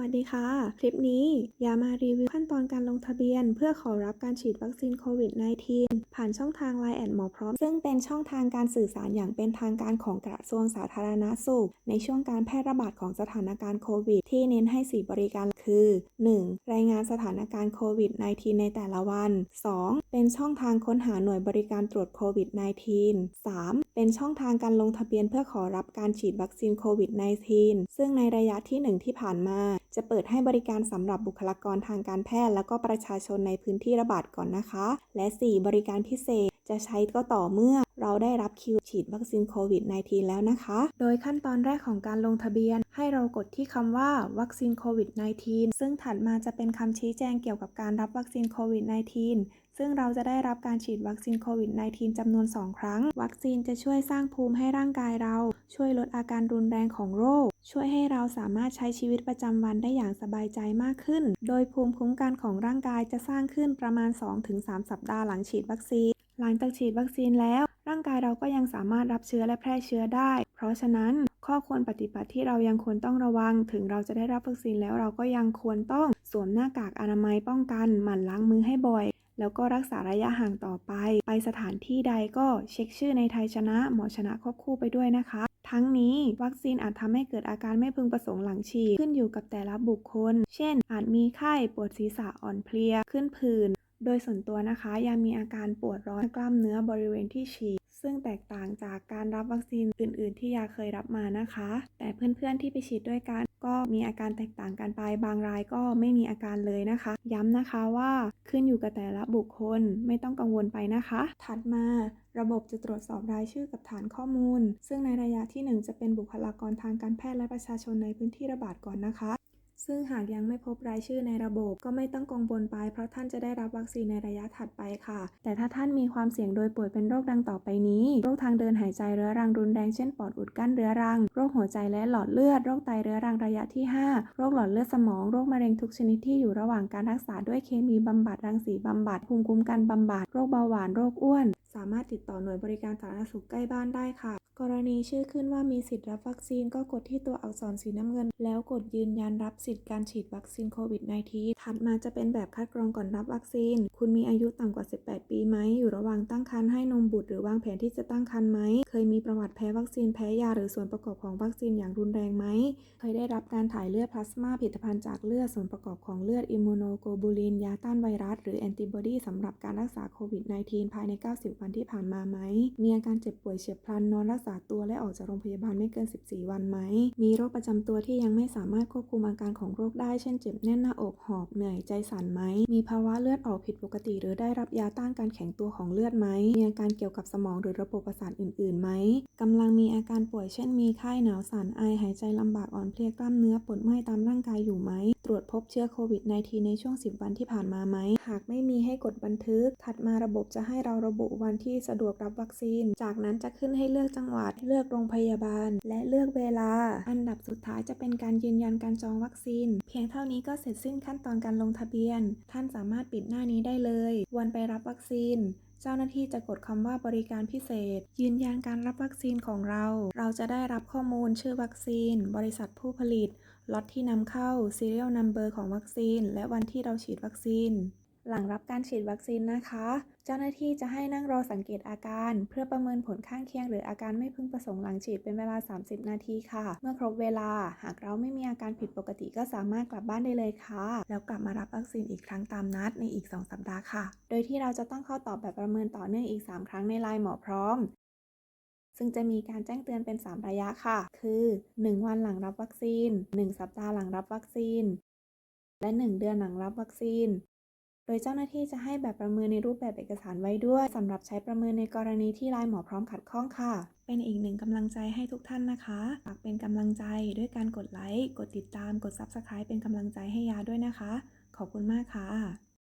วัสดีค่ะ คลิปนี้ยามารีวิวขั้นตอนการลงทะเบียน เพื่อขอรับการฉีดวัคซีนโควิด -19 ผ่านช่องทาง Line แอดหมอพร้อม ซึ่งเป็นช่องทางการสื่อสารอย่างเป็นทางการของกระทรวงสาธารณสุข ในช่วงการแพร่ระบาดของสถานการณ์โควิด ที่เน้นให้ 4 บริการคือ 1. รายงานสถานการณ์โควิด -19 ในแต่ละวัน 2. เป็นช่องทางค้นหาหน่วยบริการตรวจโควิด -19 3. เป็นช่องทางการลงทะเบียนเพื่อขอรับการฉีดวัคซีนโควิด -19 ซึ่งในระยะที่ 1 ที่ผ่านมา จะเปิดให้บริการสำหรับบุคลากรทางการแพทย์ และก็ประชาชนในพื้นที่ระบาดก่อนนะคะ และ 4 บริการพิเศษจะใช้ก็ต่อเมื่อเราได้รับคิวฉีดวัคซีนโควิด -19 แล้วนะคะ โดยขั้นตอนแรกของการลงทะเบียน ให้เรากดที่คำว่าวัคซีนโควิด -19 ซึ่งถัดมาจะเป็นคำชี้แจงเกี่ยวกับการรับวัคซีนโควิด -19 ซึ่งเราจะได้รับการฉีดวัคซีนโควิด -19 จำนวน 2 ครั้ง วัคซีนจะช่วยสร้างภูมิให้ร่างกายเรา ช่วยลดอาการรุนแรงของโรค ช่วยให้เราสามารถใช้ชีวิตประจำวันได้อย่างสบายใจมากขึ้น โดยภูมิคุ้มกันของร่างกายจะสร้างขึ้นประมาณ 2-3 สัปดาห์หลังฉีดวัคซีน หลังจากฉีดวัคซีนแล้ว ร่างกายเราก็ยังสามารถรับเชื้อและแพร่เชื้อได้ เพราะฉะนั้นข้อควรปฏิบัติที่เรายังควรต้องระวัง ถึงเราจะได้รับวัคซีนแล้วเราก็ยังควรต้องสวมหน้ากากอนามัยป้องกัน หมั่นล้างมือให้บ่อยแล้วก็รักษาระยะห่างต่อไป ไปสถานที่ใดก็เช็คชื่อในไทยชนะ หมอชนะควบคู่ไปด้วยนะคะ ทั้งนี้วัคซีนอาจทำให้เกิดอาการไม่พึงประสงค์หลังฉีดขึ้นอยู่กับแต่ละบุคคล เช่น อาจมีไข้ปวดศีรษะอ่อนเพลียขึ้นผื่นโดยส่วนตัวนะคะยังมีอาการปวดร้อนกล้ามเนื้อบริเวณที่ฉีด ซึ่งแตกต่างจากการรับวัคซีนอื่น ๆ ที่ยาเคยรับมานะคะ แต่เพื่อนๆที่ไปฉีดด้วยกัน ก็มีอาการแตกต่างกันไป บางรายก็ไม่มีอาการเลยนะคะ ย้ำนะคะว่าขึ้นอยู่กับแต่ละบุคคลไม่ต้องกังวลไปนะคะ ถัดมาระบบจะตรวจสอบรายชื่อกับฐานข้อมูล ซึ่งในระยะที่ 1 จะเป็นบุคลากรทางการแพทย์และประชาชนในพื้นที่ระบาดก่อนนะคะ ซึ่งหากยังไม่พบรายชื่อในระบบ ก็ไม่ต้องกังวลไป เพราะท่านจะได้รับวัคซีนในระยะถัดไปค่ะ แต่ถ้าท่านมีความเสี่ยงโดยป่วยเป็นโรคดังต่อไปนี้ โรคทางเดินหายใจเรื้อรังรุนแรงเช่นปอดอุดกั้นเรื้อรัง โรคหัวใจและหลอดเลือด โรคไตเรื้อรังระยะที่ 5 โรคหลอดเลือดสมอง โรคมะเร็งทุกชนิดที่อยู่ระหว่างการรักษาด้วยเคมีบำบัดรังสีบำบัด ภูมิคุ้มกันบำบัด โรคเบาหวาน โรคอ้วน สามารถติดต่อหน่วยบริการสาธารณสุขใกล้บ้านได้ค่ะ กรณีชื่อขึ้นว่ามีสิทธิ์รับวัคซีนก็กดที่ตัวอักษรสีน้ำเงิน แล้วกดยืนยันรับสิทธิ์การฉีดวัคซีนโควิด -19 ถัดมาจะเป็นแบบคัดกรองก่อนรับวัคซีน คุณมีอายุต่ำกว่า 18 ปีไหม อยู่ระหว่างตั้งครรภ์ให้นมบุตรหรือวางแผนที่จะตั้งครรภ์ไหม เคยมีประวัติแพ้วัคซีนแพ้ยาหรือส่วนประกอบของวัคซีนอย่างรุนแรงไหม เคยได้รับการถ่ายเลือดพลาสมาผลิตภัณฑ์จากเลือดส่วนประกอบของเลือดอิมมูโนโกบูลินยาต้านไวรัสหรือแอนติบอดีสำหรับการรักษาโควิด -19 ภายใน 90 วันที่ผ่านมาไหม มีอาการเจ็บป่วยเฉียบพลันนอนรักษาตัวและออกจากโรงพยาบาลไม่เกิน 14 วันไหม มีโรคประจำตัวที่ยังไม่สามารถควบคุมอาการของโรคได้ เช่นเจ็บแน่นหน้าอก หอบ เหนื่อยใจสั่นไหม มีภาวะเลือดออกผิดปกติ หรือได้รับยาต้านการแข็งตัวของเลือดไหม มีอาการเกี่ยวกับสมองหรือระบบประสาทอื่นๆไหมกำลังมีอาการป่วยเช่นมีไข้หนาวสั่นไอหายใจลำบากอ่อนเพลียกล้ามเนื้อปวดเมื่อยตามร่างกายอยู่ไหม ตรวจพบเชื้อโควิด -19 ในช่วง 10 วันที่ผ่านมาไหม หากไม่มีให้กดบันทึก ถัดมาระบบจะให้เราระบุวันที่สะดวกรับวัคซีน จากนั้นจะขึ้นให้เลือกจังหวัดเลือกโรงพยาบาล และเลือกเวลา อันดับสุดท้ายจะเป็นการยืนยันการจองวัคซีน เพียงเท่านี้ก็เสร็จสิ้นขั้นตอนการลงทะเบียน ท่านสามารถปิดหน้านี้ได้เลย วันไปรับวัคซีนเจ้าหน้าที่จะกดคำว่าบริการพิเศษ ยืนยันการรับวัคซีนของเรา เราจะได้รับข้อมูลชื่อวัคซีน บริษัทผู้ผลิตล็อตที่นำเข้า serial number ของวัคซีน และวันที่เราฉีดวัคซีน หลังรับการฉีดวัคซีนนะคะ เจ้าหน้าที่จะให้นั่งรอสังเกตอาการ เพื่อประเมินผลข้างเคียงหรืออาการไม่พึงประสงค์หลังฉีดเป็นเวลา 30 นาทีค่ะ เมื่อครบเวลาหากเราไม่มีอาการผิดปกติก็สามารถกลับบ้านได้เลยค่ะ แล้วกลับมารับวัคซีนอีกครั้งตามนัดในอีก 2 สัปดาห์ค่ะ โดยที่เราจะต้องเข้าตอบแบบประเมินต่อเนื่องอีก 3 ครั้งในไลน์หมอพร้อมซึ่งจะมีการแจ้งเตือนเป็น 3 ระยะค่ะ คือ 1 วันหลังรับวัคซีน 1 สัปดาห์หลังรับวัคซีน และ 1 เดือนหลังรับวัคซีน โดยเจ้าหน้าที่จะให้แบบประเมินในรูปแบบเอกสารไว้ด้วยสำหรับใช้ประเมินในกรณีที่ลายหมอพร้อมขัดข้องค่ะ เป็นอีกหนึ่งกำลังใจให้ทุกท่านนะคะฝากเป็นกำลังใจด้วยการกดไลค์ กดติดตาม กด Subscribe เป็นกำลังใจให้ยาด้วยนะคะ ขอบคุณมากค่ะ